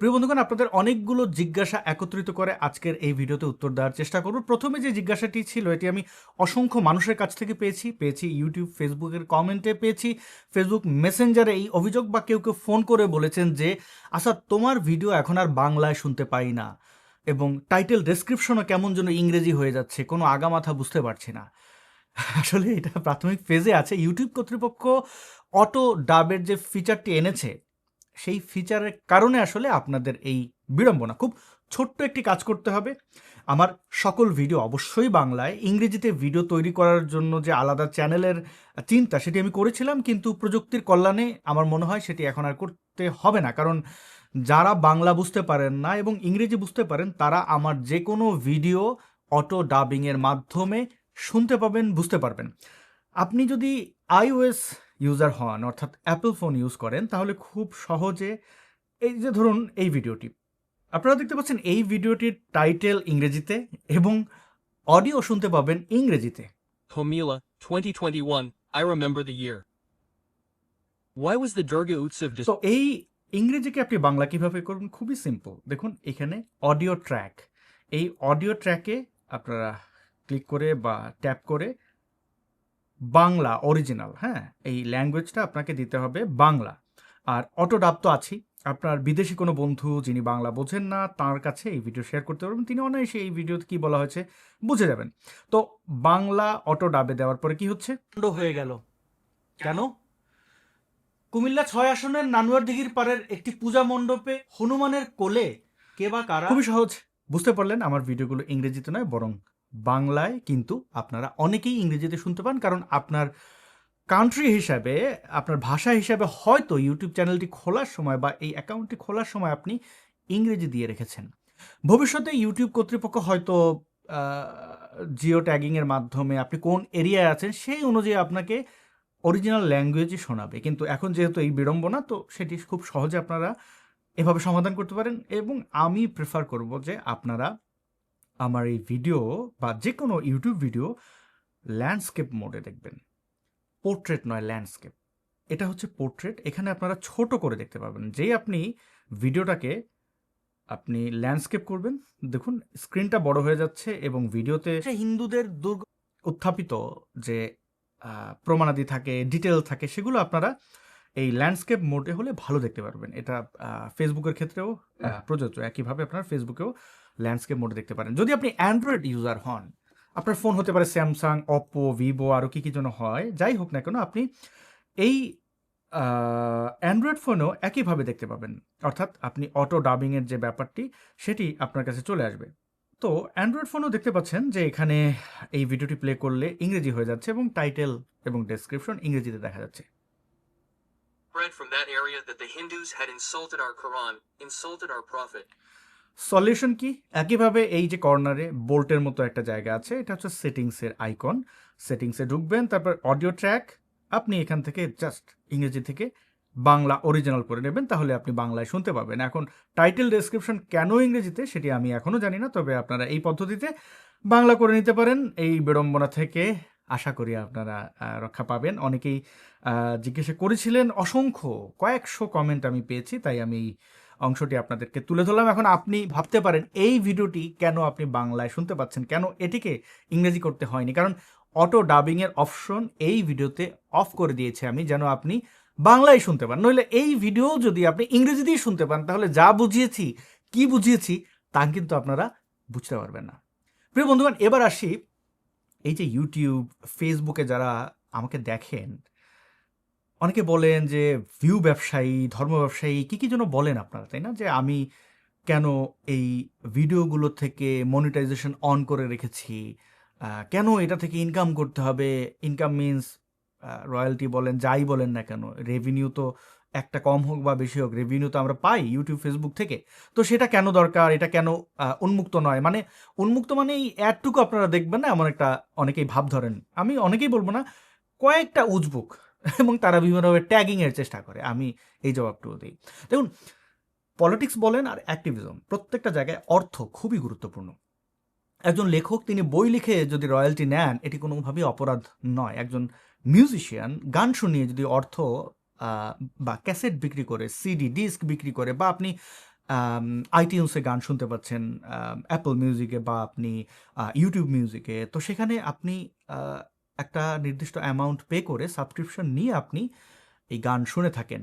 প্রিয় বন্ধুগণ, আপনাদের অনেকগুলো জিজ্ঞাসা একত্রিত করে আজকের এই ভিডিওতে উত্তর দেওয়ার চেষ্টা করব। প্রথমে যে জিজ্ঞাসাটি ছিল, এটি আমি অসংখ্য মানুষের কাছ থেকে পেয়েছি। পেয়েছি ইউটিউব ফেসবুকের কমেন্টে পেয়েছি। ফেসবুক মেসেঞ্জারে এই অভিযোগ বা কেউ কেউ ফোন করে বলেছেন যে আচ্ছা তোমার ভিডিও এখন আর বাংলায় শুনতে পাই না এবং টাইটেল ডেসক্রিপশনও কেমন যেন ইংরেজি হয়ে যাচ্ছে, কোনো আগামাথা বুঝতে পারছি না। আসলে এটা প্রাথমিক ফেজে আছে। ইউটিউব কর্তৃপক্ষ অটো ডাবের যে ফিচারটি এনেছে সেই ফিচারের কারণে আসলে আপনাদের এই বিড়ম্বনা। খুব ছোট্ট একটি কাজ করতে হবে। আমার সকল ভিডিও অবশ্যই বাংলায়। ইংরেজিতে ভিডিও তৈরি করার জন্য যে আলাদা চ্যানেলের চিন্তা, সেটি আমি করেছিলাম, কিন্তু প্রযুক্তির কল্যাণে আমার মনে হয় সেটি এখন আর করতে হবে না। কারণ যারা বাংলা বুঝতে পারেন না এবং ইংরেজি বুঝতে পারেন, তারা আমার যে কোনো ভিডিও অটো ডাবিংয়ের মাধ্যমে শুনতে পাবেন, বুঝতে পারবেন। আপনি যদি আইওএস ইউজার হন অর্থাৎ অ্যাপল ফোন ইউজ করেন তাহলে খুব সহজে এই যে ধরুন এই ভিডিওটি আপনারা দেখতে পাচ্ছেন এই ভিডিওটির টাইটেল ইংরেজিতে এবং অডিও শুনতে পাবেন ইংরেজিতে। Homila, 2021, I remember the year. Why was the Durga Utsav তো এই ইংরেজিকে আপনি বাংলা কীভাবে করবেন? খুবই সিম্পল দেখুন এখানে অডিও ট্র্যাক এই অডিও ট্র্যাকে আপনারা ক্লিক করে বা ট্যাপ করে বাংলা অরিজিনাল হ্যাঁ? এই ল্যাঙ্গুয়েজটা আপনাকে দিতে হবে বাংলা। আর অটো ডাব তো আছেই। আপনার বিদেশি কোনো বন্ধু যিনি বাংলা বোঝেন না তার কাছে এই ভিডিও শেয়ার করতে পারবেন। তিনি অনায়াসে এই ভিডিওতে কি বলা হয়েছে বুঝে যাবেন। তো বাংলা অটো ডাবে দেওয়ার পরে কি হচ্ছে? হয়ে গেল। কেন? কুমিল্লা ছয় আসনের নানুয়ার দিঘির পাড়ের একটি পূজা মণ্ডপে হনুমানের কোলে কে বা কারা খুবই সহজ। বুঝতে পারলেন আমার ভিডিওগুলো ইংরেজিতে নয় বরং বাংলায় কিন্তু আপনারা অনেকেই ইংরেজিতে শুনতে পান, কারণ আপনার কান্ট্রি হিসাবে, আপনার ভাষা হিসাবে হয়তো ইউটিউব চ্যানেলটি খোলার সময় বা এই অ্যাকাউন্টটি খোলার সময় আপনি ইংরেজি দিয়ে রেখেছেন। ভবিষ্যতে ইউটিউব কর্তৃপক্ষ হয়তো জিও ট্যাগিংয়ের মাধ্যমে আপনি কোন এরিয়ায় আছেন সেই অনুযায়ী আপনাকে অরিজিনাল ল্যাঙ্গুয়েজই শোনাবে। কিন্তু এখন যেহেতু এই বিড়ম্বনা, তো সেটি খুব সহজে আপনারা এভাবে সমাধান করতে পারেন এবং আমি প্রেফার করব যে আপনারা আমার এই ভিডিও বা যে কোনো ইউটিউব ভিডিও ল্যান্ডস্কেপ মোডে দেখবেন। পোর্ট্রেট নয় ল্যান্ডস্কেপ এটা হচ্ছে পোর্ট্রেট এখানে আপনারা ছোট করে দেখতে পাবেন। যেই আপনি ভিডিওটাকে আপনি ল্যান্ডস্কেপ করবেন দেখুন স্ক্রিনটা বড় হয়ে যাচ্ছে এবং ভিডিওতে হিন্দুদের দুর্গ উত্থাপিত যে প্রমাণাদি থাকে ডিটেল থাকে সেগুলো আপনারা এই ল্যান্ডস্কেপ মোডে হলে ভালো দেখতে পারবেন। এটা ফেসবুকের ক্ষেত্রেও আহ, প্রযোজ্য। একইভাবে আপনার ফেসবুকেও ল্যান্ডস্কেপ মোডে দেখতে পারেন। যদি আপনি অ্যান্ড্রয়েড ইউজার হন আপনার ফোন হতে পারে স্যামসাং অপো ভিভো আরও কী কী যেন হয় যাই হোক না কেন আপনি এই অ্যান্ড্রয়েড ফোনেও একইভাবে দেখতে পাবেন। অর্থাৎ আপনি অটো ডাবিংয়ের যে ব্যাপারটি সেটি আপনার কাছে চলে আসবে। তো অ্যান্ড্রয়েড ফোনও দেখতে পাচ্ছেন যে এখানে এই ভিডিওটি প্লে করলে ইংরেজি হয়ে যাচ্ছে এবং টাইটেল এবং ডেসক্রিপশন ইংরেজিতে দেখা যাচ্ছে। Spread from that area that the Hindus had insulted our Quran, insulted our Prophet. Solution কি? একইভাবে এই যে কর্নারে বোল্টের মতো একটা জায়গা আছে এটা হচ্ছে সেটিংসের আইকন সেটিংসে ঢুকবেন তারপর অডিও ট্র্যাক আপনি এখান থেকে জাস্ট ইংরেজি থেকে বাংলা অরিজিনাল করে নেবেন তাহলে আপনি বাংলায় শুনতে পাবেন। এখন টাইটেল ডেসক্রিপশন কেন ইংরেজিতে সেটি আমি এখনও জানি না তবে আপনারা এই পদ্ধতিতে বাংলা করে নিতে পারেন। এই বিড়ম্বনা থেকে আশা করি আপনারা রক্ষা পাবেন। অনেকেই জিজ্ঞাসা করেছিলেন, অসংখ্য, কয়েকশো কমেন্ট আমি পেয়েছি, তাই আমি এই অংশটি আপনাদেরকে তুলে ধরলাম। এখন আপনি ভাবতে পারেন, এই ভিডিওটি কেন আপনি বাংলায় শুনতে পাচ্ছেন? কেন এটিকে ইংরেজি করতে হয়নি? কারণ অটো ডাবিংয়ের অপশন এই ভিডিওতে অফ করে দিয়েছে আমি, যেন আপনি বাংলায় শুনতে পান। নইলে এই ভিডিও যদি আপনি ইংরেজি ইংরেজিতেই শুনতে পান, তাহলে যা বুঝিয়েছি, কি বুঝিয়েছি, তা কিন্তু আপনারা বুঝতে পারবেন না। প্রিয় বন্ধুগণ, এবার আসি এই যে ইউটিউব ফেসবুকে যারা আমাকে দেখেন, অনেকে বলেন যে ভিউ ব্যবসায়ী, ধর্ম ব্যবসায়ী, কী কী যেন বলেন আপনারা, তাই না? যে আমি কেন এই ভিডিওগুলো থেকে মনিটাইজেশন অন করে রেখেছি? কেন এটা থেকে ইনকাম করতে হবে? ইনকাম মিনস রয়্যালটি বলেন, যাই বলেন না কেন রেভিনিউ তো একটা কম হোক বা বেশি হোক রেভিনিউ তো আমরা পাই ইউটিউব ফেসবুক থেকে। তো সেটা কেন দরকার? এটা কেন উন্মুক্ত নয়? মানে উন্মুক্ত মানে এই অ্যাডটুকু আপনারা দেখবেন না, এমন একটা অনেকেই ভাব ধরেন। আমি অনেকেই বলব না, কয়েকটা উজবুক এবং তারা বিভিন্নভাবে ট্যাগিংয়ের চেষ্টা করে। আমি এই জবাবটুকু দিই। দেখুন পলিটিক্স বলেন আর অ্যাক্টিভিজম প্রত্যেকটা জায়গায় অর্থ খুবই গুরুত্বপূর্ণ। একজন লেখক, তিনি বই লিখে যদি রয়্যালটি নেন, এটি কোনোভাবেই অপরাধ নয়। একজন মিউজিশিয়ান গান শুনিয়ে যদি অর্থ বা ক্যাসেট বিক্রি করে, সিডি, ডিস্ক বিক্রি করে, বা আপনি আইটিউন্সে গান শুনতে পাচ্ছেন অ্যাপল মিউজিকে বা আপনি ইউটিউব মিউজিকে, তো সেখানে আপনি একটা নির্দিষ্ট অ্যামাউন্ট পে করে সাবস্ক্রিপশন নিয়ে আপনি এই গান শুনে থাকেন।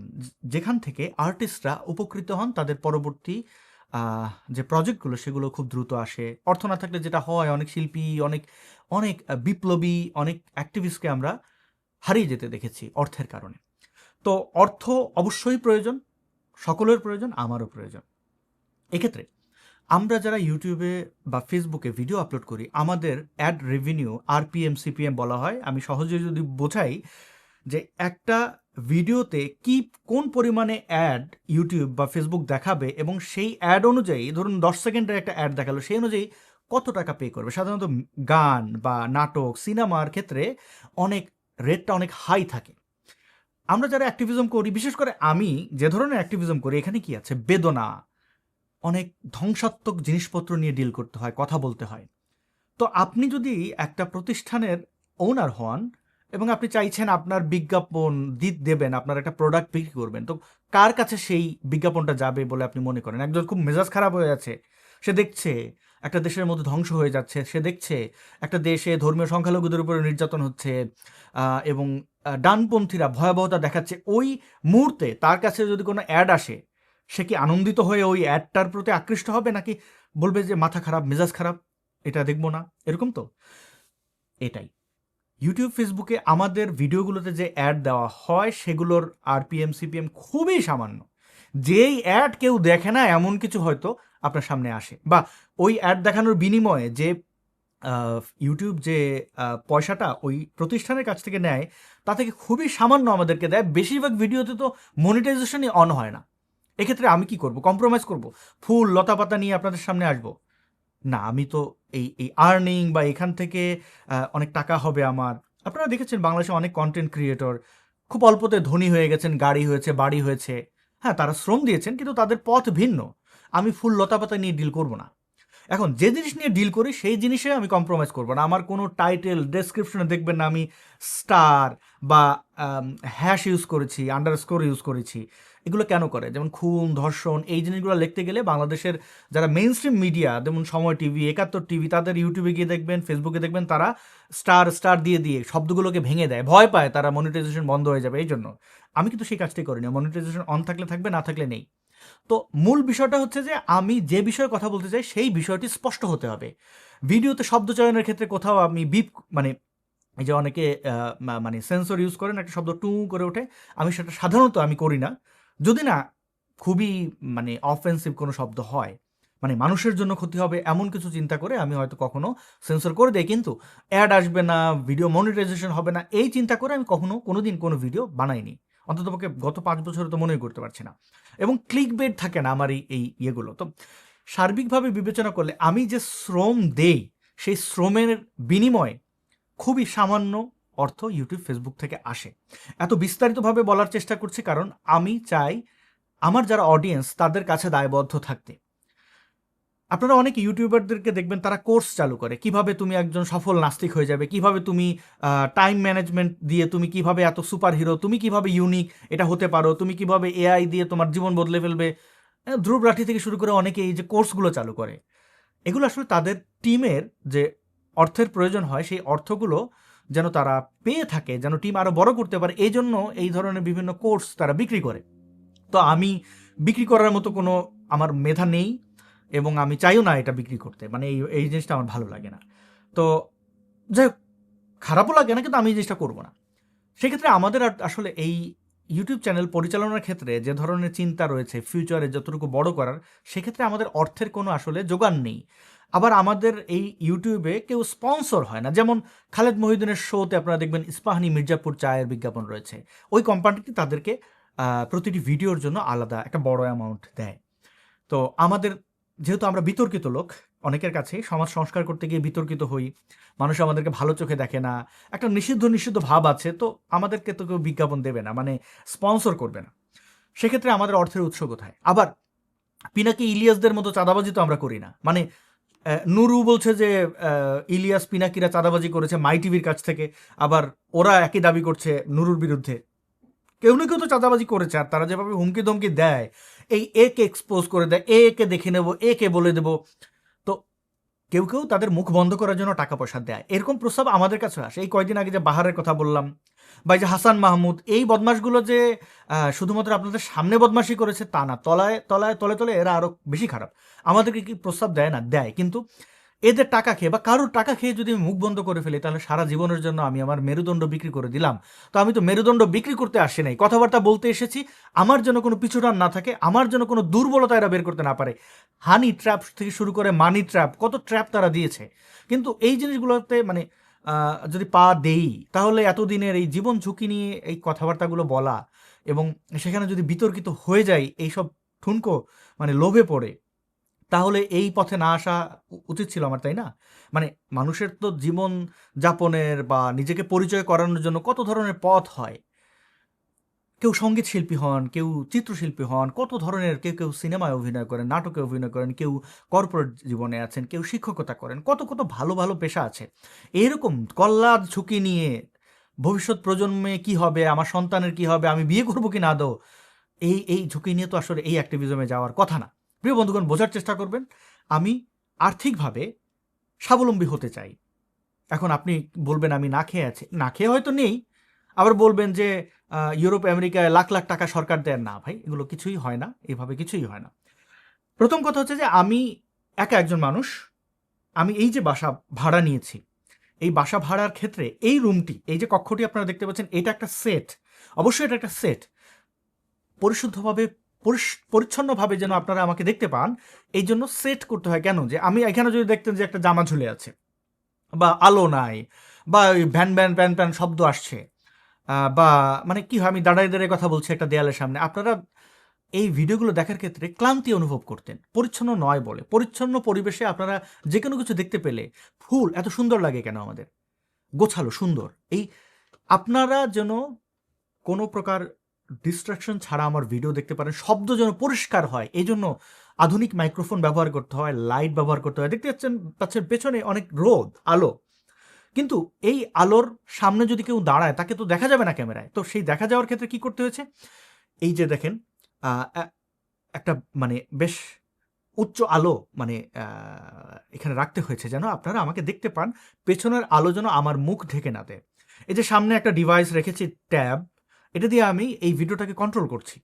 যেখান থেকে আর্টিস্টরা উপকৃত হন, তাদের পরবর্তী যে প্রজেক্টগুলো, সেগুলো খুব দ্রুত আসে। অর্থ না থাকলে যেটা হয়, অনেক শিল্পী, অনেক অনেক বিপ্লবী, অনেক অ্যাক্টিভিস্টকে আমরা হারিয়ে যেতে দেখেছি অর্থের কারণে। তো অর্থ অবশ্যই প্রয়োজন, সকলের প্রয়োজন, আমারও প্রয়োজন। এক্ষেত্রে আমরা যারা ইউটিউবে বা ফেসবুকে ভিডিও আপলোড করি, আমাদের অ্যাড রেভিনিউ আর আরপিএম, সিপিএম বলা হয়, আমি সহজে যদি বোঝাই যে একটা ভিডিওতে কি, কোন পরিমাণে অ্যাড ইউটিউব বা ফেসবুক দেখাবে এবং সেই অ্যাড অনুযায়ী, ধরুন দশ সেকেন্ডের একটা অ্যাড দেখাল, সেই অনুযায়ী কত টাকা পে করবে? সাধারণত গান বা নাটক, সিনেমার ক্ষেত্রে অনেক রেটটা অনেক হাই থাকে। আমরা যারা অ্যাক্টিভিজম করি, বিশেষ করে আমি যে ধরনের অ্যাক্টিভিজম করি, এখানে কি আছে? বেদনা। অনেক ধ্বংসাত্মক জিনিসপত্র নিয়ে ডিল করতে হয়, কথা বলতে হয়। তো আপনি যদি একটা প্রতিষ্ঠানের ওনার হন এবং আপনি চাইছেন আপনার বিজ্ঞাপন দিত দেবেন, আপনার একটা প্রোডাক্ট বিক্রি করবেন, তো কার কাছে সেই বিজ্ঞাপনটা যাবে বলে আপনি মনে করেন? একজন খুব মেজাজ খারাপ হয়ে আছে সে দেখছে একটা দেশের মধ্যে ধ্বংস হয়ে যাচ্ছে, সে দেখছে একটা দেশে ধর্মীয় সংখ্যালঘুদের উপরে নির্যাতন হচ্ছে এবং ডানপন্থীরা ভয়াবহতা দেখাচ্ছে। ওই মুহূর্তে তার কাছে যদি কোনো অ্যাড আসে, সে কি আনন্দিত হয়ে ওই অ্যাডটার প্রতি আকৃষ্ট হবে, নাকি বলবে যে মাথা খারাপ, মেজাজ খারাপ? এটা দেখব না। এরকম তো? এটাই। ইউটিউব ফেসবুকে আমাদের ভিডিওগুলোতে যে অ্যাড দেওয়া হয়, সেগুলোর আর আরপিএম সিপিএম খুবই সামান্য। যেই অ্যাড কেউ দেখে না, এমন কিছু হয়তো আপনার সামনে আসে। বা ওই অ্যাড দেখানোর বিনিময়ে যে ইউটিউব যে পয়সাটা ওই প্রতিষ্ঠানের কাছ থেকে নেয়, তা থেকে খুবই সামান্য আমাদেরকে দেয়। বেশিরভাগ ভিডিওতে তো মনিটাইজেশনই অন হয় না। এক্ষেত্রে আমি কি করব? কম্প্রোমাইজ করব? ফুল লতা পাতা নিয়ে আপনাদের সামনে আসব? না, আমি তো এই এই আর্নিং বা এখান থেকে অনেক টাকা হবে আমার। আপনারা দেখেছেন বাংলাদেশে অনেক কন্টেন্ট ক্রিয়েটর খুব অল্পতে ধনী হয়ে গেছেন, গাড়ি হয়েছে, বাড়ি হয়েছে। হ্যাঁ তারা শ্রম দিয়েছেন, কিন্তু তাদের পথ ভিন্ন। আমি ফুল লতা পাতা নিয়ে ডিল করব না। এখন যে জিনিস নিয়ে ডিল করি, সেই জিনিসে আমি কম্প্রোমাইজ করব না। আমার কোনো টাইটেল ডেসক্রিপশনে দেখবেন না, আমি স্টার বা হ্যাশ ইউজ করেছি আন্ডার স্কোর ইউজ করেছি। এগুলো কেন করে? যেমন খুন, ধর্ষণ, এই জিনিসগুলো লিখতে গেলে বাংলাদেশের যারা মেইন স্ট্রিম মিডিয়া যেমন সময় টিভি একাত্তর টিভি তাদের ইউটিউবে গিয়ে দেখবেন ফেসবুকে দেখবেন, তারা স্টার স্টার দিয়ে দিয়ে শব্দগুলোকে ভেঙে দেয়। ভয় পায়, তারা মনিটাইজেশন বন্ধ হয়ে যাবে এই জন্য আমি কিন্তু সেই কাজটাই করিনি। মনিটাইজেশন অন থাকলে থাকবে, না থাকলে নেই। তো মূল বিষয়টা হচ্ছে যে আমি যে বিষয়ে কথা বলতে চাই, সেই বিষয়টি স্পষ্ট হতে হবে। ভিডিওতে শব্দ চয়নের ক্ষেত্রে কোথাও আমি বিপ মানে এই যে অনেকে মানে সেন্সর ইউজ করেন, একটা শব্দ টু করে ওঠে, আমি সেটা সাধারণত আমি করি না। যদি না খুবই মানে অফেন্সিভ কোনো শব্দ হয় মানে মানুষের জন্য ক্ষতি হবে এমন কিছু চিন্তা করে আমি হয়তো কখনো সেন্সর করে দেই, কিন্তু অ্যাড আসবে না ভিডিও মনিটাইজেশন হবে না, এই চিন্তা করে আমি কখনো কোনোদিন কোনো ভিডিও বানাইনি। অন্ততপক্ষে গত পাঁচ বছরে তো মনেই করতে পারছি না। এবং ক্লিক বেড থাকে না আমার এই এই ইয়েগুলো। তো সার্বিকভাবে বিবেচনা করলে আমি যে শ্রম দেই, সেই শ্রমের বিনিময়ে খুবই সামান্য অর্থ ইউটিউব ফেসবুক থেকে আসে। এত বিস্তারিতভাবে বলার চেষ্টা করছি কারণ আমি চাই আমার যারা অডিয়েন্স তাদের কাছে দায়বদ্ধ থাকতে। আপনারা অনেক ইউটিউবারদেরকে দেখবেন, তারা কোর্স চালু করে। কীভাবে তুমি একজন সফল নাস্তিক হয়ে যাবে? কীভাবে তুমি টাইম ম্যানেজমেন্ট দিয়ে তুমি কীভাবে এত সুপার হিরো তুমি কীভাবে ইউনিক এটা হতে পারো? তুমি কীভাবে এআই দিয়ে তোমার জীবন বদলে ফেলবে? ধ্রুব রাঠি থেকে শুরু করে অনেকে এই যে কোর্সগুলো চালু করে। এগুলো আসলে তাদের টিমের যে অর্থের প্রয়োজন হয়, সেই অর্থগুলো যেন তারা পেয়ে থাকে, যেন টিম আরও বড় করতে পারে, এই জন্য এই ধরনের বিভিন্ন কোর্স তারা বিক্রি করে। তো আমি বিক্রি করার মতো কোনো আমার মেধা নেই। এবং আমি চাইও না এটা বিক্রি করতে। মানে এই এই জিনিসটা আমার ভালো লাগে না। তো যাই খারাপও লাগে না, কিন্তু আমি এই জিনিসটা করব না। সেক্ষেত্রে আমাদের আসলে এই ইউটিউব চ্যানেল পরিচালনার ক্ষেত্রে যে ধরনের চিন্তা রয়েছে ফিউচারে যতটুকু বড় করার, সেক্ষেত্রে আমাদের অর্থের কোনো আসলে যোগান নেই। আবার আমাদের এই ইউটিউবে কেউ স্পন্সর হয় না। যেমন খালেদ মহিউদ্দিনের শোতে আপনারা দেখবেন ইস্পাহানি মির্জাপুর চায়ের বিজ্ঞাপন রয়েছে। ওই কোম্পানিটি তাদেরকে প্রতিটি ভিডিওর জন্য আলাদা একটা বড় অ্যামাউন্ট দেয়। তো আমাদের যেহেতু আমরা বিতর্কিত লোক, অনেকের কাছে সমাজ সংস্কার করতে গিয়ে বিতর্কিত হই, মানুষ আমাদেরকে ভালো চোখে দেখে না, একটা নিষিদ্ধ নিষিদ্ধ ভাব আছে, তো আমাদেরকে তো কেউ বিজ্ঞাপন দেবে না মানে স্পন্সর করবে না। সেক্ষেত্রে আমাদের অর্থের উৎস কোথায়? আবার, পিনাকি ইলিয়াসদের মতো চাঁদাবাজি তো আমরা করি না। মানে নুরু বলছে যে ইলিয়াস পিনাকিরা চাঁদাবাজি করেছে মাই টিভির কাছ থেকে, আবার ওরা একই দাবি করছে নুরুর বিরুদ্ধে। কেউ না কেউ তো চাঁদাবাজি করেছে, আর তারা যেভাবে হুমকি ধমকি দেয় এই একে এক্সপোজ করে দেয় এ কে দেখে নেব এ কে বলে দেব। তো কেউ কেউ তাদের মুখ বন্ধ করার জন্য টাকা পয়সা দেয়। এরকম প্রস্তাব আমাদের কাছে আসে। এই কয়দিন আগে যে বাহারের কথা বললাম বা যে হাসান মাহমুদ, এই বদমাশগুলো যে শুধুমাত্র আপনাদের সামনে বদমাশি করেছে তা না, তলায় তলায়, তলে তলে এরা আরও বেশি খারাপ। আমাদেরকে কি প্রস্তাব দেয় না? দেয়। কিন্তু এদের টাকা খেয়ে বা কারোর টাকা খেয়ে যদি আমি মুখ বন্ধ করে ফেলি, তাহলে সারা জীবনের জন্য আমি আমার মেরুদণ্ড বিক্রি করে দিলাম। তো আমি তো মেরুদণ্ড বিক্রি করতে আসি নাই। কথাবার্তা বলতে এসেছি, আমার জন্য কোনো পিছুটান না থাকে, আমার জন্য কোনো দুর্বলতা এরা বের করতে না পারে। হানি ট্র্যাপ থেকে শুরু করে মানি ট্র্যাপ, কত ট্র্যাপ তারা দিয়েছে। কিন্তু এই জিনিসগুলোতে মানে যদি পা দেই, তাহলে এতদিনের এই জীবন ঝুঁকি নিয়ে এই কথাবার্তাগুলো বলা এবং সেখানে যদি বিতর্কিত হয়ে যায়, এইসব ঠুনকো মানে লোভে পড়ে। তাহলে এই পথে না আসা উচিত ছিল আমার, তাই না? মানে মানুষের তো জীবন যাপনের বা নিজেকে পরিচয় করানোর জন্য কত ধরনের পথ হয়? কেউ সংগীত শিল্পী হন, কেউ চিত্রশিল্পী হন, কত ধরনের কেউ কেউ সিনেমায় অভিনয় করেন, নাটকে অভিনয় করেন, কেউ কর্পোরেট জীবনে আছেন, কেউ শিক্ষকতা করেন, কত কত ভালো ভালো পেশা আছে। এরকম কল্লাদ ঝুঁকি নিয়ে ভবিষ্যৎ প্রজন্মে কি হবে, আমার সন্তানের কি হবে, আমি বিয়ে করব কি না, দো, এই এই ঝুঁকি নিয়ে তো আসলে এই অ্যাক্টিভিজমে যাওয়ার কথা না। প্রিয় বন্ধুগণ, বোঝার চেষ্টা করবেন, আমি আর্থিকভাবে স্বাবলম্বী হতে চাই। এখন আপনি বলবেন, আমি না খেয়ে আছি। না খেয়ে হয়তো নেই। আবার বলবেন যে ইউরোপ, আমেরিকায় লাখ লাখ টাকা সরকার দেয় না ভাই, এগুলো কিছুই হয় না, এভাবে কিছুই হয় না। প্রথম কথা হচ্ছে যে, আমি একা একজন মানুষ, আমি এই যে বাসা ভাড়া নিয়েছি, এই বাসা ভাড়ার ক্ষেত্রে এই রুমটি, এই যে কক্ষটি আপনারা দেখতে পাচ্ছেন, এটা একটা সেট। অবশ্যই এটা একটা সেট। পরিশুদ্ধভাবে পরিচ্ছন্নভাবে যেন আপনারা আমাকে দেখতে পান, এই জন্য সেট করতে হয়। কেন? যে আমি এখানে যদি দেখতেন যে একটা জামা ঝুলে আছে, বা আলো নাই, বা ওই ভ্যান ভ্যান, প্যান প্যান শব্দ আসছে বা মানে কি হয়, আমি দাঁড়াই দাঁড়িয়ে কথা বলছি একটা দেয়ালের সামনে, আপনারা এই ভিডিওগুলো দেখার ক্ষেত্রে ক্লান্তি অনুভব করতেন। পরিচ্ছন্ন নয় বলে। পরিচ্ছন্ন পরিবেশে আপনারা যে কোনো কিছু দেখতে পেলে ফুল এত সুন্দর লাগে কেন আমাদের? গোছালো, সুন্দর। এই আপনারা যেন কোনো প্রকার ডিস্ট্রাকশন ছাড়া আমার ভিডিও দেখতে পারেন। শব্দ যেন পরিষ্কার হয় এই জন্য আধুনিক মাইক্রোফোন ব্যবহার করতে হয় লাইট ব্যবহার করতে হয়। দেখতে পাচ্ছেন পাচ্ছেন, পেছনে অনেক রোদ, আলো। কিন্তু এই আলোর সামনে যদি কেউ দাঁড়ায়, তাকে তো দেখা যাবে না ক্যামেরায়। তো সেই দেখা যাওয়ার ক্ষেত্রে কি করতে হয়েছে? এই যে দেখেন একটা মানে বেশ উচ্চ আলো মানে এখানে রাখতে হয়েছে যেন আপনারা আমাকে দেখতে পান। পেছনের আলো যেন আমার মুখ ঢেকে না দেয়। এই যে সামনে একটা ডিভাইস রেখেছি ট্যাব এটা দিয়ে আমি এই ভিডিওটাকে কন্ট্রোল করছি।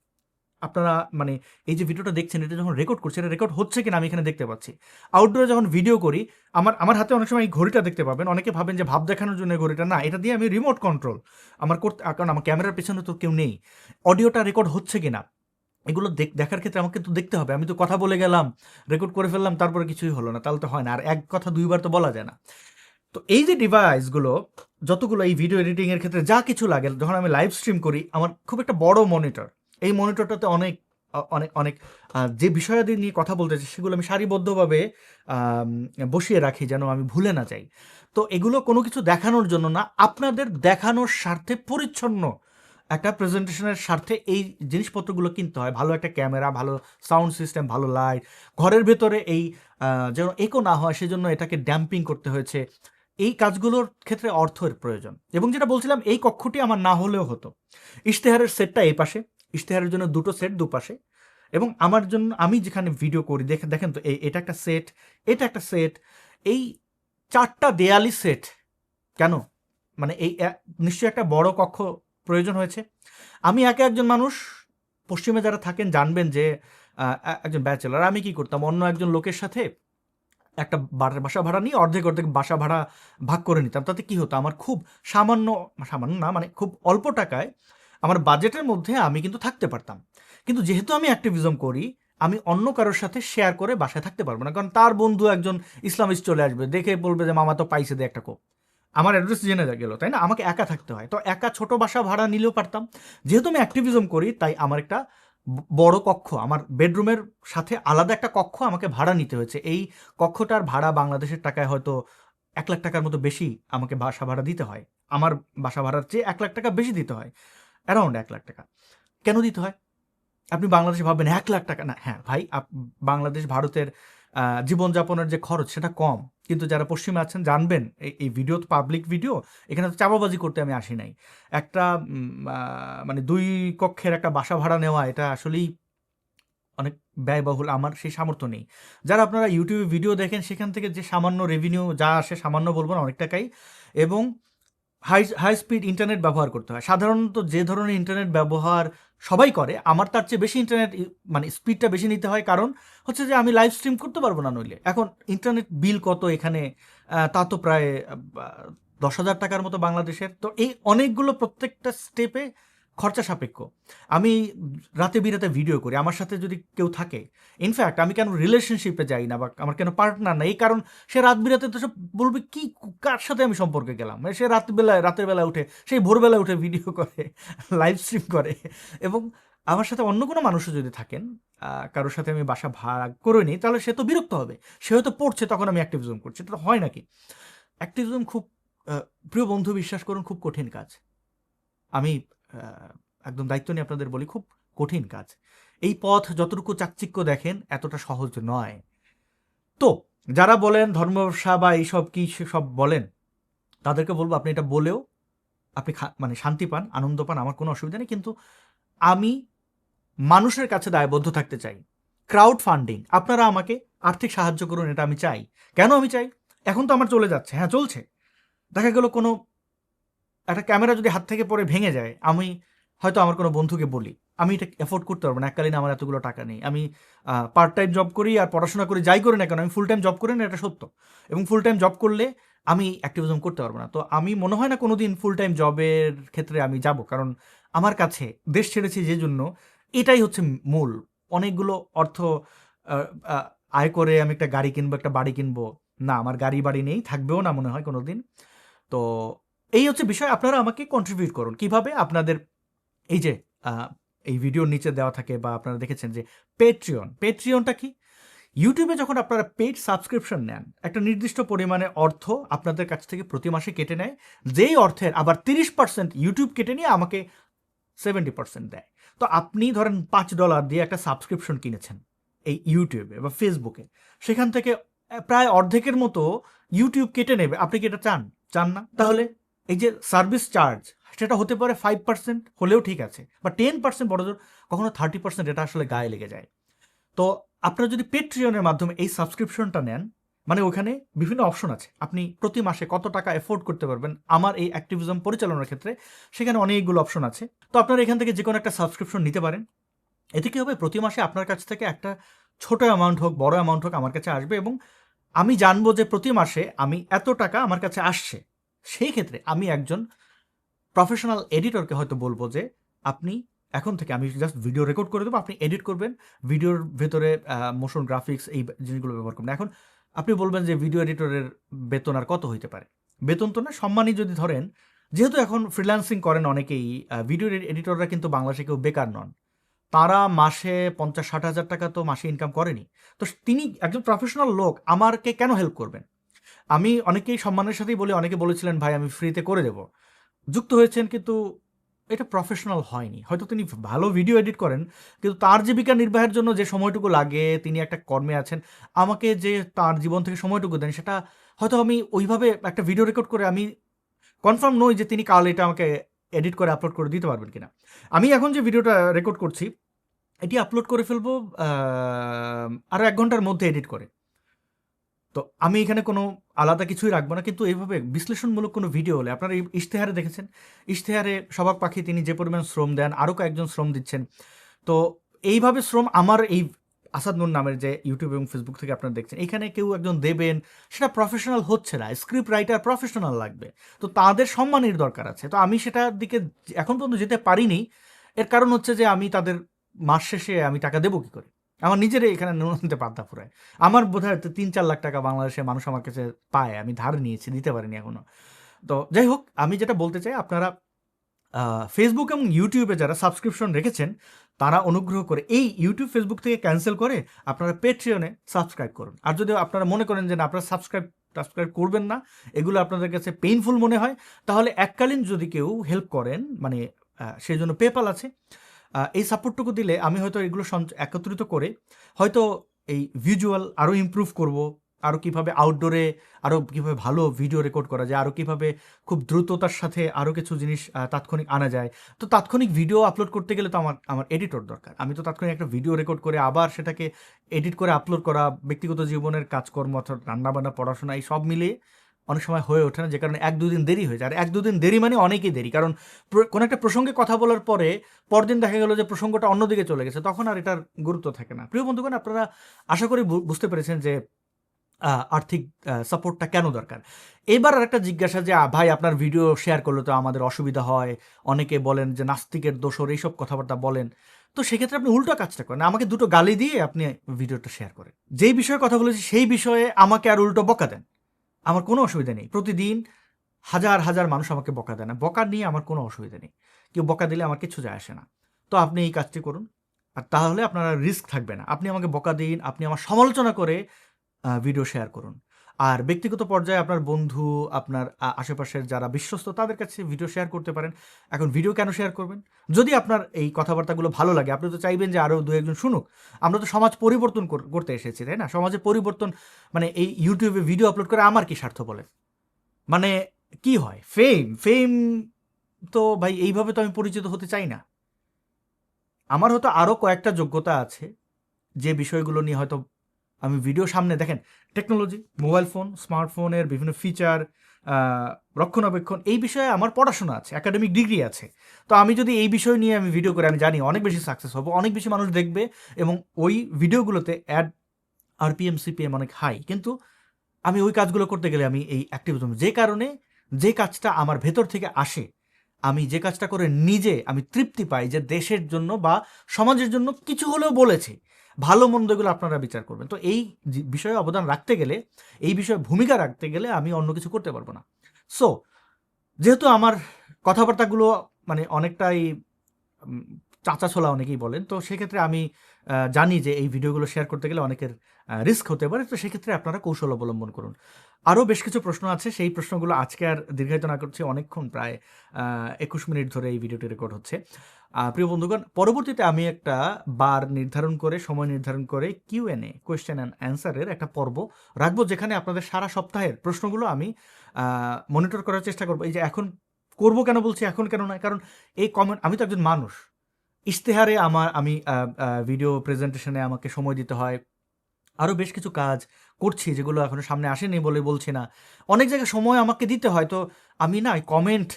আপনারা মানে এই যে ভিডিওটা দেখছেন, এটা যখন রেকর্ড করছি, এটা রেকর্ড হচ্ছে কিনা আমি এখানে দেখতে পাচ্ছি। আউটডোরে যখন ভিডিও করি, আমার আমার হাতে অনেক সময় এই ঘড়িটা দেখতে পাবেন। অনেকে ভাবেন যে ভাব দেখানোর জন্য ঘড়িটা। না, এটা দিয়ে আমি রিমোট কন্ট্রোল আমার করতে, কারণ আমার ক্যামেরার পেছনে তো কেউ নেই। অডিওটা রেকর্ড হচ্ছে কিনা, এগুলো দেখ- দেখার ক্ষেত্রে আমাকে তো দেখতে হবে। আমি তো কথা বলে গেলাম রেকর্ড করে ফেললাম, তারপরে কিছুই হলো না। তাহলে তো হয় না। আর এক কথা দুইবার তো বলা যায় না। তো এই যে ডিভাইসগুলো যতগুলো এই ভিডিও এডিটিং এর ক্ষেত্রে যা কিছু লাগে যখন আমি লাইভ স্ট্রিম করি, আমার খুব একটা বড় মনিটর এই মনিটরটাতে অনেক অনেক অনেক যে বিষয়াদি নিয়ে কথা বলতে চাই, সেগুলো আমি সারিবদ্ধভাবে বসিয়ে রাখি যেন আমি ভুলে না যাই। তো এগুলো কোনো কিছু দেখানোর জন্য না, আপনাদের দেখানোর স্বার্থে পরিচ্ছন্ন একটা প্রেজেন্টেশনের স্বার্থে এই জিনিসপত্রগুলো কিনতে হয়। ভালো একটা ক্যামেরা ভালো সাউন্ড সিস্টেম ভালো লাইট ঘরের ভেতরে এই যেন একো না হয়, সেজন্য এটাকে ড্যাম্পিং করতে হয়েছে। এই কাজগুলোর ক্ষেত্রে অর্থের প্রয়োজন। এবং যেটা বলছিলাম, এই কক্ষটি আমার না হলেও হতো। ইশতেহারের সেটটা এই পাশে, ইশতেহারের জন্য দুটো সেট দুপাশে। এবং আমার জন্য, আমি যেখানে ভিডিও করি দেখেন দেখেন তো, এই, এটা একটা সেট, এটা একটা সেট, এই চারটা দেয়ালি সেট, কেন? মানে এই নিশ্চয়ই একটা বড় কক্ষ প্রয়োজন হয়েছে। আমি একে একজন মানুষ, পশ্চিমে যারা থাকেন, জানবেন যে একজন ব্যাচেলার, আমি কি করতাম? অন্য একজন লোকের সাথে একটা বাসা ভাড়া নিয়ে অর্ধেক অর্ধেক বাসা ভাড়া ভাগ করে নিতাম। তাতে কি হতো? আমার খুব সামান্য সামান্য না মানে খুব অল্প টাকায় আমার বাজেটের মধ্যে আমি কিন্তু থাকতে পারতাম। কিন্তু যেহেতু আমি অ্যাক্টিভিজম করি, আমি অন্য কারোর সাথে শেয়ার করে বাসায় থাকতে পারব না। কারণ তার বন্ধু একজন ইসলামিস্ট চলে আসবে, দেখে বলবে যে, মামা তো পাইছে দে একটা কোপ। আমার অ্যাড্রেস জেনে গেল, তাই না? আমাকে একা থাকতে হয়। তো একা ছোট বাসা ভাড়া নিলেও পারতাম। যেহেতু আমি অ্যাক্টিভিজম করি, তাই আমার একটা বড় কক্ষ, আমার বেডরুমের সাথে আলাদা একটা কক্ষ আমাকে ভাড়া নিতে হয়েছে। এই কক্ষটার ভাড়া বাংলাদেশের টাকায় হয়তো এক লাখ টাকার মতো বেশি আমাকে বাসা ভাড়া দিতে হয়। আমার বাসা ভাড়ার চেয়ে এক লাখ টাকা বেশি দিতে হয়। অ্যারাউন্ড এক লাখ টাকা। কেন দিতে হয়? আপনি বাংলাদেশে ভাববেন, এক লাখ টাকা? না হ্যাঁ ভাই বাংলাদেশ ভারতের জীবনযাপনের যে খরচ, সেটা কম। কিন্তু যারা পশ্চিমে আছেন, জানবেন এই ভিডিও তো পাবলিক ভিডিও এখানে তো চাপাবাজি করতে আমি আসি নাই। একটা মানে দুই কক্ষের একটা বাসা ভাড়া নেওয়া, এটা আসলেই অনেক ব্যয়বহুল, আমার সেই সামর্থ্য নেই। যারা আপনারা ইউটিউবে ভিডিও দেখেন, সেখান থেকে যে সামান্য রেভিনিউ যা আসে সামান্য বলব না অনেক টাকাই এবং হাই হাই স্পিড ইন্টারনেট ব্যবহার করতে হয়। সাধারণত যে ধরনের ইন্টারনেট ব্যবহার সবাই করে, আমার তার চেয়ে বেশি ইন্টারনেট মানে স্পিডটা বেশি নিতে হয়। কারণ হচ্ছে যে আমি লাইভ স্ট্রিম করতে পারব না নইলে। এখন ইন্টারনেট বিল কত এখানে তা তো প্রায় দশ হাজার টাকার মতো বাংলাদেশের। তো এই অনেকগুলো প্রত্যেকটা স্টেপে খরচা সাপেক্ষ। আমি রাতে বিরাতে ভিডিও করি, আমার সাথে যদি কেউ থাকে। ইনফ্যাক্ট আমি কেন রিলেশনশিপে যাই না বা আমার কেন পার্টনার না? এই কারণ সে রাত বিরাতে তো সব বলবে, কি, কার সাথে আমি সম্পর্কে গেলাম? মানে সে রাত বেলায়, রাতের বেলা উঠে, সেই ভোরবেলা উঠে ভিডিও করে লাইভ স্ট্রিম করে। এবং আমার সাথে অন্য কোনো মানুষও যদি থাকেন কারোর সাথে আমি বাসা ভাড়া করে নিই, তাহলে সে তো বিরক্ত হবে। সে হয়তো পড়ছে, তখন আমি অ্যাক্টিভিজম করছি। এটা হয় নাকি? অ্যাক্টিভিজম খুব প্রিয় বন্ধু, বিশ্বাস করুন, খুব কঠিন কাজ। আমি একদম দায়িত্ব নিয়ে আপনাদের বলি, খুব কঠিন কাজ। এই পথ যতটুকু চাকচিক্য দেখেন, এতটা সহজ নয়। তো, যারা বলেন ধর্ম ব্যবসা বা এইসব কি সব বলেন, তাদেরকে বলব আপনি এটা বলেও আপনি মানে শান্তি পান, আনন্দ পান, আমার কোনো অসুবিধা নেই। কিন্তু আমি মানুষের কাছে দায়বদ্ধ থাকতে চাই। ক্রাউড ফান্ডিং আপনারা আমাকে আর্থিক সাহায্য করুন, এটা আমি চাই। কেন আমি চাই? এখন তো আমার চলে যাচ্ছে। হ্যাঁ চলছে। দেখা গেল কোনো একটা ক্যামেরা যদি হাত থেকে পড়ে ভেঙে যায়, আমি হয়তো আমার কোনো বন্ধুকে বলি, আমি এটা এফোর্ড করতে পারব না, এককালীন আমার এতগুলো টাকা নেই। আমি পার্ট টাইম জব করি আর পড়াশোনা করি, যাই করি না কেন, আমি ফুল টাইম জব করি না, এটা সত্য। এবং ফুল টাইম জব করলে আমি অ্যাক্টিভিজম করতে পারব না। তো আমি মনে হয় না কোনো দিন ফুল টাইম জবের ক্ষেত্রে আমি যাব, কারণ আমার কাছে দেশ ছেড়েছি যে জন্য এটাই হচ্ছে মূল। অনেকগুলো অর্থ আয় করে আমি একটা গাড়ি কিনবো, একটা বাড়ি কিনবো। না, আমার গাড়ি বাড়ি নেই, থাকবেও না মনে হয় কোনো দিন তো এই হচ্ছে বিষয়, আপনারা আমাকে কন্ট্রিবিউট করুন। কীভাবে আপনাদের এই যে এই ভিডিওর নিচে দেওয়া থাকে বা আপনারা দেখেছেন যে পেট্রিয়ন পেট্রিয়নটা কি? ইউটিউবে যখন আপনারা পেড সাবস্ক্রিপশন নেন, একটা নির্দিষ্ট পরিমাণে অর্থ আপনাদের কাছ থেকে প্রতি মাসে কেটে নেয়। যেই অর্থের আবার তিরিশ পার্সেন্ট ইউটিউব কেটে নিয়ে আমাকে সেভেন্টি পার্সেন্ট দেয়। তো আপনি ধরেন পাঁচ ডলার দিয়ে একটা সাবস্ক্রিপশন কিনেছেন এই ইউটিউবে বা ফেসবুকে সেখান থেকে প্রায় অর্ধেকের মতো ইউটিউব কেটে নেবে। আপনি কি এটা চান? চান না? তাহলে এই যে সার্ভিস চার্জ সেটা হতে পারে ফাইভ পার্সেন্ট হলেও ঠিক আছে, বা টেন পার্সেন্ট বড় জোর, কখনো থার্টি পার্সেন্ট এটা আসলে গায়ে লেগে যায়। তো আপনারা যদি পেট্রিয়নের মাধ্যমে এই সাবস্ক্রিপশনটা নেন মানে ওখানে বিভিন্ন অপশন আছে। আপনি প্রতি মাসে কত টাকা এফোর্ড করতে পারবেন আমার এই অ্যাক্টিভিজম পরিচালনার ক্ষেত্রে, সেখানে অনেকগুলো অপশন আছে। তো আপনারা এখান থেকে যে কোনো একটা সাবস্ক্রিপশন নিতে পারেন। এতে কী হবে? প্রতি মাসে আপনার কাছ থেকে একটা ছোট অ্যামাউন্ট হোক, বড় অ্যামাউন্ট হোক আমার কাছে আসবে এবং আমি জানব যে প্রতি মাসে আমি এত টাকা আমার কাছে আসছে। সেই ক্ষেত্রে আমি একজন প্রফেশনাল এডিটরকে হয়তো বলব যে, আপনি এখন থেকে আমি জাস্ট ভিডিও রেকর্ড করে দেবো, আপনি এডিট করবেন। ভিডিওর ভেতরে মোশন গ্রাফিক্স এই জিনিসগুলো ব্যবহার করবেন। এখন আপনি বলবেন যে ভিডিও এডিটরের বেতন আর কত হইতে পারে? বেতন তো না, সম্মানই যদি ধরেন, যেহেতু এখন ফ্রিল্যান্সিং করেন অনেকেই ভিডিও এডিটররা কিন্তু বাংলাদেশে কেউ বেকার নন। তারা মাসে পঞ্চাশ, ষাট হাজার টাকা তো মাসে ইনকাম করেনি। তো তিনি একজন প্রফেশনাল লোক, আমারকে কেন হেল্প করবেন? আমি অনেকেই সম্মানের সাথেই বলি, অনেকে বলেছিলেন, ভাই, আমি ফ্রিতে করে দেব। যুক্ত হয়েছেন কিন্তু এটা প্রফেশনাল হয়নি। হয়তো তিনি ভালো ভিডিও এডিট করেন, কিন্তু তার জীবিকা নির্বাহের জন্য যে সময়টুকু লাগে, তিনি একটা কর্মে আছেন, আমাকে যে তার জীবন থেকে সময়টুকু দেন, সেটা হয়তো আমি ওইভাবে একটা ভিডিও রেকর্ড করে আমি কনফার্ম নই যে তিনি কাল এটা আমাকে এডিট করে আপলোড করে দিতে পারবেন কিনা। আমি এখন যে ভিডিওটা রেকর্ড করছি, এটি আপলোড করে ফেলব আরও এক ঘণ্টার মধ্যে এডিট করে। তো আমি এখানে কোনো আলাদা কিছুই রাখব না, কিন্তু এইভাবে বিশ্লেষণমূলক কোনো ভিডিও হলে, আপনারা ইশতেহারে দেখেছেন? ইশতেহারে সবাক পাখি তিনি যে পরিমাণ শ্রম দেন আরও কয়েকজন শ্রম দিচ্ছেন। তো এইভাবে শ্রম আমার এই আসাদ নুর নামের যে ইউটিউব এবং ফেসবুক থেকে আপনারা দেখছেন, এখানে কেউ একজন দেবেন, সেটা প্রফেশনাল হচ্ছে না স্ক্রিপ্ট রাইটার প্রফেশনাল লাগবে। তো তাদের সম্মানের দরকার আছে। তো আমি সেটার দিকে এখন পর্যন্ত যেতে পারিনি, এর কারণ হচ্ছে যে আমি তাদের মাস শেষে আমি টাকা দেবো কি করে? আমার নিজের এখানে নুনতে পাদ্দা ফুরায়। আমার বোধ হয় তিন চার লাখ টাকা বাংলাদেশের মানুষ আমার কাছে পায়, আমি ধার নিয়েছি, দিতে পারিনি এখনও। তো যাই হোক, আমি যেটা বলতে চাই, আপনারা ফেসবুক এবং ইউটিউবে যারা সাবস্ক্রিপশন রেখেছেন, তারা অনুগ্রহ করে এই ইউটিউব ফেসবুক থেকে ক্যান্সেল করে আপনারা পেট্রিয়নে সাবস্ক্রাইব করুন। আর যদি আপনারা মনে করেন যে না, আপনারা সাবস্ক্রাইব সাবস্ক্রাইব করবেন না, এগুলো আপনাদের কাছে পেইনফুল মনে হয়, তাহলে এককালীন যদি কেউ হেল্প করেন মানে সেই জন্য পেপাল আছে এই সাপোর্টটুকু দিলে আমি হয়তো এগুলো একত্রিত করে হয়তো এই ভিজুয়াল আরও ইমপ্রুভ করব আরও কীভাবে আউটডোরে আরও কীভাবে ভালো ভিডিও রেকর্ড করা যায় আরও কীভাবে খুব দ্রুততার সাথে আরও কিছু জিনিস তাৎক্ষণিক আনা যায়। তো তাৎক্ষণিক ভিডিও আপলোড করতে গেলে তো আমার আমার এডিটর দরকার। আমি তো তাৎক্ষণিক একটা ভিডিও রেকর্ড করে আবার সেটাকে এডিট করে আপলোড করা, ব্যক্তিগত জীবনের কাজকর্ম অর্থাৎ রান্নাবান্না, পড়াশোনা, এই সব মিলিয়ে অনেক সময় হয়ে ওঠে না, যে কারণে এক দুদিন দেরি হয়ে যায়। আর এক দুদিন দেরি মানে অনেকই দেরি, কারণ কোনো একটা প্রসঙ্গে কথা বলার পরে পরদিন দেখা গেল যে প্রসঙ্গটা অন্যদিকে চলে গেছে, তখন আর এটার গুরুত্ব থাকে না। প্রিয় বন্ধুগণ, আপনারা আশা করি বুঝতে পেরেছেন যে আর্থিক সাপোর্টটা কেন দরকার? এবার আর একটা জিজ্ঞাসা যে ভাই, আপনার ভিডিও শেয়ার করলে তো আমাদের অসুবিধা হয়। অনেকে বলেন যে, নাস্তিকের দোষর এইসব কথাবার্তা বলেন। তো সেক্ষেত্রে আপনি উল্টো কাজটা করেন, আমাকে দুটো গালি দিয়ে আপনি ভিডিওটা শেয়ার করেন। যেই বিষয়ে কথা বলেছি, সেই বিষয়ে আমাকে আর উল্টো বকা দেন। আমার কোনো অসুবিধা নেই। প্রতিদিন হাজার হাজার মানুষ আমাকে বকা দেয় না। বকা নিয়ে আমার কোনো অসুবিধা নেই। কেউ বকা দিলে আমার কিছু যায় আসে না। তো আপনি এই কাজটি করুন। আর তাহলে আপনারা রিস্ক থাকবে না। আপনি আমাকে বকা দিন, আপনি আমার সমালোচনা করে ভিডিও শেয়ার করুন। আর ব্যক্তিগত পর্যায়ে আপনার বন্ধু, আপনার আশেপাশের যারা বিশ্বস্ত, তাদের কাছে ভিডিও শেয়ার করতে পারেন। এখন ভিডিও কেন শেয়ার করবেন? যদি আপনার এই কথাবার্তাগুলো ভালো লাগে, আপনি তো চাইবেন যে আরও দু একজন শুনুক। আমরা তো সমাজ পরিবর্তন করতে এসেছি, তাই না? সমাজে পরিবর্তন মানে এই ইউটিউবে ভিডিও আপলোড করে আমার কি স্বার্থ বলে মানে কি হয়? ফেম ফেম তো ভাই এইভাবে তো আমি পরিচিত হতে চাই না। আমার হয়তো আরও কয়েকটা যোগ্যতা আছে, যে বিষয়গুলো নিয়ে হয়তো আমি ভিডিও সামনে, দেখেন টেকনোলজি মোবাইল ফোন স্মার্টফোনের বিভিন্ন ফিচার রক্ষণাবেক্ষণ, এই বিষয়ে আমার পড়াশোনা আছে একাডেমিক ডিগ্রি আছে। তো আমি যদি এই বিষয় নিয়ে আমি ভিডিও করে, আমি জানি অনেক বেশি সাকসেস হব, অনেক বেশি মানুষ দেখবে এবং ওই ভিডিওগুলোতে অ্যাড আরপিএম সিপিএম অনেক হাই কিন্তু আমি ওই কাজগুলো করতে গেলে আমি এই অ্যাক্টিভিজম যে কারণে যে কাজটা আমার ভেতর থেকে আসে, আমি যে কাজটা করে নিজে আমি তৃপ্তি পাই যে দেশের জন্য বা সমাজের জন্য কিছু হলেও বলেছি ভালো মন্দগুলো আপনারা বিচার করবেন। তো এই বিষয়ে অবদান রাখতে গেলে, এই বিষয়ে ভূমিকা রাখতে গেলে আমি অন্য কিছু করতে পারব না। সো যেহেতু আমার কথাবার্তাগুলো মানে অনেকটাই চাচা ছোলা অনেকেই বলেন, তো সেক্ষেত্রে আমি জানি যে এই ভিডিওগুলো শেয়ার করতে গেলে অনেকের রিস্ক হতে পারে, তো সেক্ষেত্রে আপনারা কৌশল অবলম্বন করুন। আরও বেশ কিছু প্রশ্ন আছে। সেই প্রশ্নগুলো আজকে আর দীর্ঘায়িত না করছি, অনেকক্ষণ প্রায় একুশ মিনিট ধরে এই ভিডিওটি রেকর্ড হচ্ছে। প্রিয় বন্ধুগণ, পরবর্তীতে আমি একটা বার নির্ধারণ করে, সময় নির্ধারণ করে Q N A question and অ্যান্সারের একটা পর্ব রাখব, যেখানে আপনাদের সারা সপ্তাহের প্রশ্নগুলো আমি মনিটর করার চেষ্টা করব। এই যে এখন করব কেন বলছি, এখন কেন নয়? কারণ এই কমেন্ট আমি তো একজন মানুষ। ইশতেহারে আমার, আমি ভিডিও প্রেজেন্টেশনে আমাকে সময় দিতে হয়। আরও বেশ কিছু কাজ করছি, যেগুলো এখনও সামনে আসেনি বলে বলছি না। অনেক জায়গায় সময় আমাকে দিতে হয়, তো আমি না কমেন্ট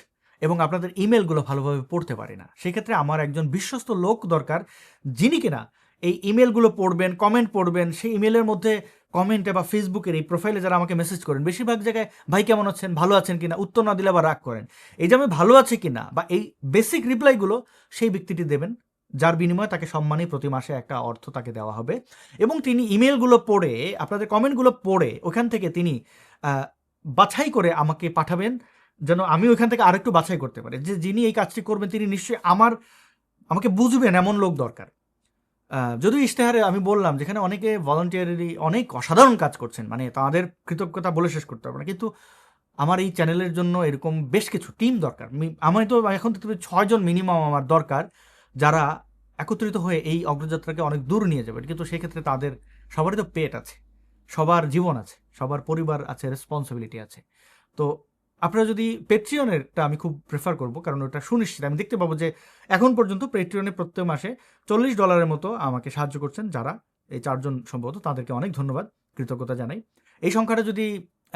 এবং আপনাদের ইমেলগুলো ভালোভাবে পড়তে পারি না। সেক্ষেত্রে আমার একজন বিশ্বস্ত লোক দরকার, যিনি কিনা এই ইমেলগুলো পড়বেন কমেন্ট পড়বেন, সেই ইমেলের মধ্যে কমেন্টে বা ফেসবুকের এই প্রোফাইলে যারা আমাকে মেসেজ করেন, বেশিরভাগ জায়গায়, ভাই কেমন আছেন? ভালো আছেন কিনা? উত্তর না দিলে বা রাগ করেন। এই যে আমি ভালো আছি কিনা বা এই বেসিক রিপ্লাইগুলো সেই ব্যক্তিটি দেবেন। যার বিনিময়ে তাকে সম্মানী প্রতি মাসে একটা অর্থ তাকে দেওয়া হবে। এবং তিনি ইমেলগুলো পড়ে, আপনাদের কমেন্টগুলো পড়ে, ওখান থেকে তিনি বাছাই করে আমাকে পাঠাবেন, যেন আমি ওইখান থেকে আরেকটু বাছাই করতে পারি। যে যিনি এই কাজটি করবেন, তিনি নিশ্চয়ই আমার, আমাকে বুঝবেন, এমন লোক দরকার। যদিও ইশতেহারে আমি বললাম, যেখানে অনেকে ভলান্টিয়ারি অনেক অসাধারণ কাজ করছেন মানে তাদের কৃতজ্ঞতা বলে শেষ করতে পারব না, কিন্তু আমার এই চ্যানেলের জন্য এরকম বেশ কিছু টিম দরকার। আমি তো এখন তো ছয়জন মিনিমাম আমার দরকার। যারা একত্রিত হয়ে এই অগ্রযাত্রাকে অনেক দূর নিয়ে যাবেন, কিন্তু সেক্ষেত্রে তাদের সবারই তো পেট আছে, সবার জীবন আছে, সবার পরিবার আছে রেসপন্সিবিলিটি আছে। তো আপনারা যদি পেট্রিয়নেরটা আমি খুব প্রেফার করব, কারণ ওটা সুনিশ্চিত, আমি দেখতে পাবো যে এখন পর্যন্ত পেট্রিয়নে প্রত্যেক মাসে চল্লিশ ডলারের মতো আমাকে সাহায্য করছেন যারা এই চারজন সম্ভবত, তাদেরকে অনেক ধন্যবাদ, কৃতজ্ঞতা জানাই। এই সংখ্যাটা যদি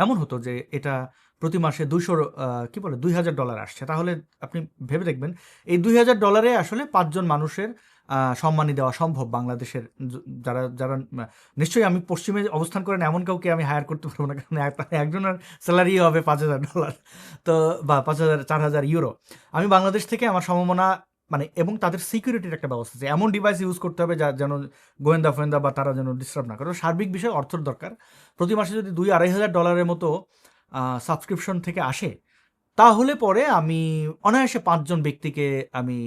এমন হতো যে এটা প্রতি মাসে দুইশো কি বলে, দুই হাজার ডলার আসছে। তাহলে আপনি ভেবে দেখবেন, এই দুই হাজার ডলারে আসলে পাঁচজন মানুষের সম্মানী দেওয়া সম্ভব বাংলাদেশের যারা যারা নিশ্চয়ই আমি পশ্চিমে অবস্থান করেন, এমন কাউকে আমি হায়ার করতে পারব না, কারণ একজনের স্যালারি হবে পাঁচ হাজার ডলার, তো, বা পাঁচ হাজার, চার হাজার ইউরো আমি বাংলাদেশ থেকে আমার সম্ভাবনা মানে এবং তাদের সিকিউরিটির একটা ব্যবস্থা আছে। এমন ডিভাইস ইউজ করতে হবে যা, যেন গোয়েন্দা, ফোয়েন্দা বা তারা যেন ডিস্টার্ব না করে। সার্বিক বিষয়ে অর্থর দরকার। প্রতি মাসে যদি দুই, আড়াই হাজার ডলারের মতো সাবস্ক্রিপশন থেকে আসে, তাহলে পরে আমি অনায়াসে পাঁচজন ব্যক্তিকে আমি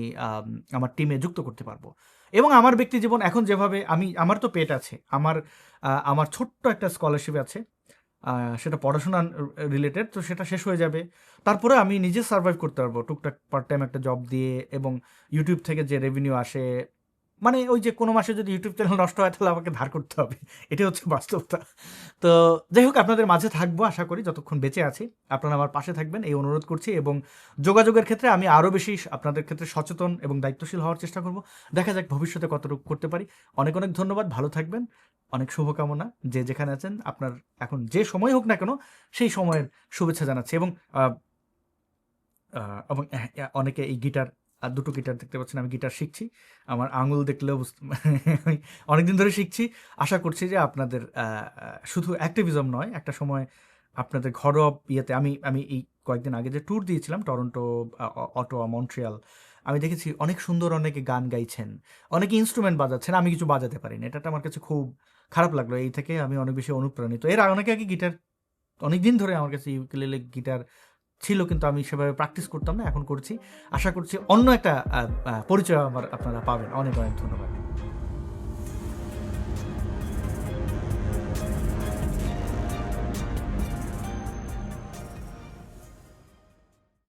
আমার টিমে যুক্ত করতে পারব। এবং আমার ব্যক্তি জীবন এখন যেভাবে আমি, আমার তো পেট আছে, আমার আমার ছোট্ট একটা স্কলারশিপ আছে সেটা পড়াশোনা রিলেটেড তো সেটা শেষ হয়ে যাবে। তারপরে আমি নিজে সার্ভাইভ করতে পারব, টুকটাক পার্ট টাইম একটা জব দিয়ে এবং ইউটিউব থেকে যে রেভিনিউ আসে মানে ওই যে কোনো মাসে যদি ইউটিউব চ্যানেল নষ্ট হয় তাহলে আমাকে ধার করতে হবে। এটাই হচ্ছে বাস্তবতা। তো যাই হোক আপনাদের মাঝে থাকব আশা করি যতক্ষণ বেঁচে আছি। আপনারা আমার পাশে থাকবেন এই অনুরোধ করছি এবং যোগাযোগের ক্ষেত্রে আমি আরও বেশি আপনাদের ক্ষেত্রে সচেতন এবং দায়িত্বশীল হওয়ার চেষ্টা করব। দেখা যাক ভবিষ্যতে কতটুকু করতে পারি। অনেক অনেক ধন্যবাদ ভালো থাকবেন। অনেক শুভকামনা যে যেখানে আছেন আপনার এখন যে সময় হোক না কেন সেই সময়ের শুভেচ্ছা জানাচ্ছি এবং এবং হ্যাঁ, অনেকে এই গিটার আর দুটো গিটার দেখতে পাচ্ছেন, আমি গিটার শিখছি। আমার আঙুল দেখলেও আমি অনেকদিন ধরে শিখছি। আশা করছি যে আপনাদের শুধু অ্যাক্টিভিজম নয়, একটা সময় আপনাদের ঘরোয়া ইয়েতে আমি আমি এই কয়েকদিন আগে যে ট্যুর দিয়েছিলাম টরন্টো অটোয়া মন্ট্রিয়াল আমি দেখেছি অনেক সুন্দর অনেকে গান গাইছেন। অনেকে ইনস্ট্রুমেন্ট বাজাচ্ছেন, আমি কিছু বাজাতে পারিনি। এটা আমার কাছে খুব খারাপ লাগল। এই থেকে আমি অনেক বেশি অনুপ্রাণিত। এর অনেকে আগে গিটার অনেক দিন ধরে আমার কাছে ইউকেলেলে গিটার ছিল কিন্তু আমি সেভাবে প্র্যাকটিস করতাম না, এখন করছি। আশা করছি অন্য একটা পরিচয় আমার আপনারা পাবেন। অনেক অনেক ধন্যবাদ।